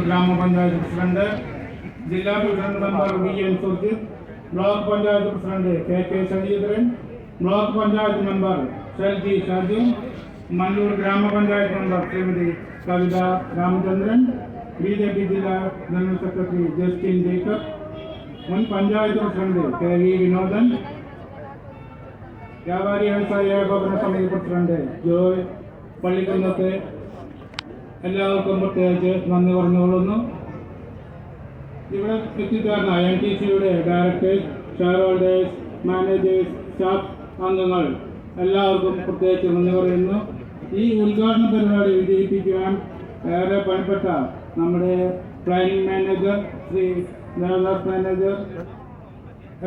ഗ്രാമപഞ്ചായത്ത് പ്രസിഡന്റ് ജില്ലാ president member V N Sujith block panchayat president K K Sasheendran block panchayat member Shelji Shaju Mallur ഗ്രാമപഞ്ചായത്ത് member Shrimati Kavitha Ramachandran B J P ജില്ലാ general secretary Justin Jacob മുൻ panchayat president K V Vinodan വ്യാപാരി വ്യവസായ ഏകോപന സമിതി president Joy പള്ളിക്കുന്നത്തെ എല്ലാവർക്കും പ്രത്യേകിച്ച് നന്ദി പറഞ്ഞുകൊള്ളുന്നു. ഇവിടെ എത്തിച്ചേർന്ന എൻ ടി സിയുടെ directors share holders managers staff അംഗങ്ങൾ എല്ലാവർക്കും പ്രത്യേകിച്ച് നന്ദി പറയുന്നു. ഈ ഉദ്ഘാടന പരിപാടി വിജയിപ്പിക്കുവാൻ ഏറെ പണിപ്പെട്ട നമ്മുടെ planning manager Shri Devadas manager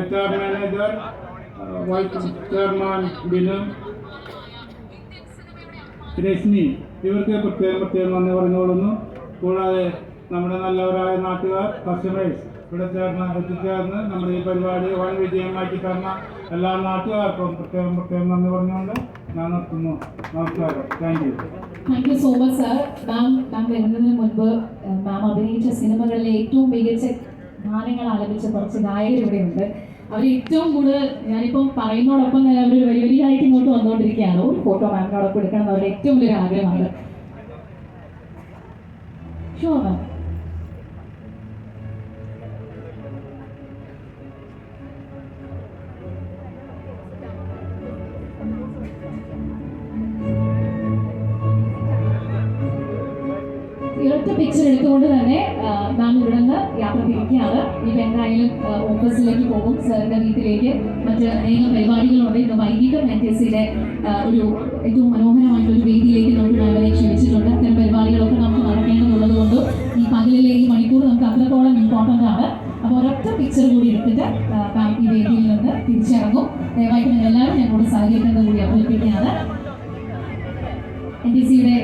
H R manager vice chairman Binu Rashmi ഇവർക്ക് പ്രത്യേകം പ്രത്യേകം നന്ദി പറഞ്ഞുകൊള്ളുന്നു. കൂടാതെ നമ്മുടെ നല്ലവരായ നാട്ടുകാർ കസ്റ്റമേഴ്സ് ഇവിടെ ചേർന്ന് എത്തിച്ചേർന്ന് നമ്മുടെ ഈ പരിപാടി വൻ വിജയമാക്കി തന്ന എല്ലാ നാട്ടുകാർക്കും പ്രത്യേകം പ്രത്യേകം നന്ദി പറഞ്ഞുകൊണ്ട് ഞാൻ നിർത്തുന്നു. നമസ്കാരം. Thank you thank you so much sir ma'am ma'am വരുന്നതിന് മുൻപ് മാം അഭിനയിച്ച സിനിമകളിലെ ഏറ്റവും മികച്ച ഗാനങ്ങൾ ആലപിച്ച കുറച്ച് ഗായകർ ഇവിടെയുണ്ട്. അവർ ഏറ്റവും കൂടുതൽ ഞാനിപ്പം പറയുന്നതോടൊപ്പം തന്നെ അവർ വലിയ വലിയതായിട്ട് ഇങ്ങോട്ട് വന്നുകൊണ്ടിരിക്കുകയാണ് ഒരു ഫോട്ടോ മാമിനോടൊപ്പം എടുക്കണം എന്ന് അവരുടെ ഏറ്റവും വലിയൊരു ആഗ്രഹമാണ്. ഷുവർ മാം ഇരട്ട പിക്ചർ എടുത്തുകൊണ്ട് തന്നെ യാത്ര ഈ എന്തായാലും ഓഫീസിലേക്ക് പോകും. സാറിന്റെ വീട്ടിലേക്ക് മറ്റ് അനേകം പരിപാടികളുണ്ട്. ഇന്ന് വൈകിട്ട് സിയുടെ ഒരു ഏറ്റവും മനോഹരമായിട്ടുള്ള ഒരു വേദിയിലേക്ക് നമുക്ക് മാമിനെ ക്ഷണിച്ചിട്ടുണ്ട്. അത്തരം പരിപാടികളൊക്കെ നമുക്ക് നടക്കേണ്ടതുള്ളത് കൊണ്ട് ഈ പകലിലെ ഈ മണിക്കൂർ നമുക്ക് അത്രത്തോളം ഇമ്പോർട്ടന്റ് ആണ്. അപ്പോൾ ഒരൊറ്റ പിക്ചർ കൂടി എടുത്തിട്ട് ഈ വേദിയിൽ നിന്ന് തിരിച്ചിറങ്ങും. ദയവായിട്ട് നിങ്ങൾ എല്ലാവരും ഞങ്ങളോട് സഹകരിക്കുന്നത് കൂടി അഭ്യർത്ഥിക്കുകയാണ് എൻ ടി സിയുടെ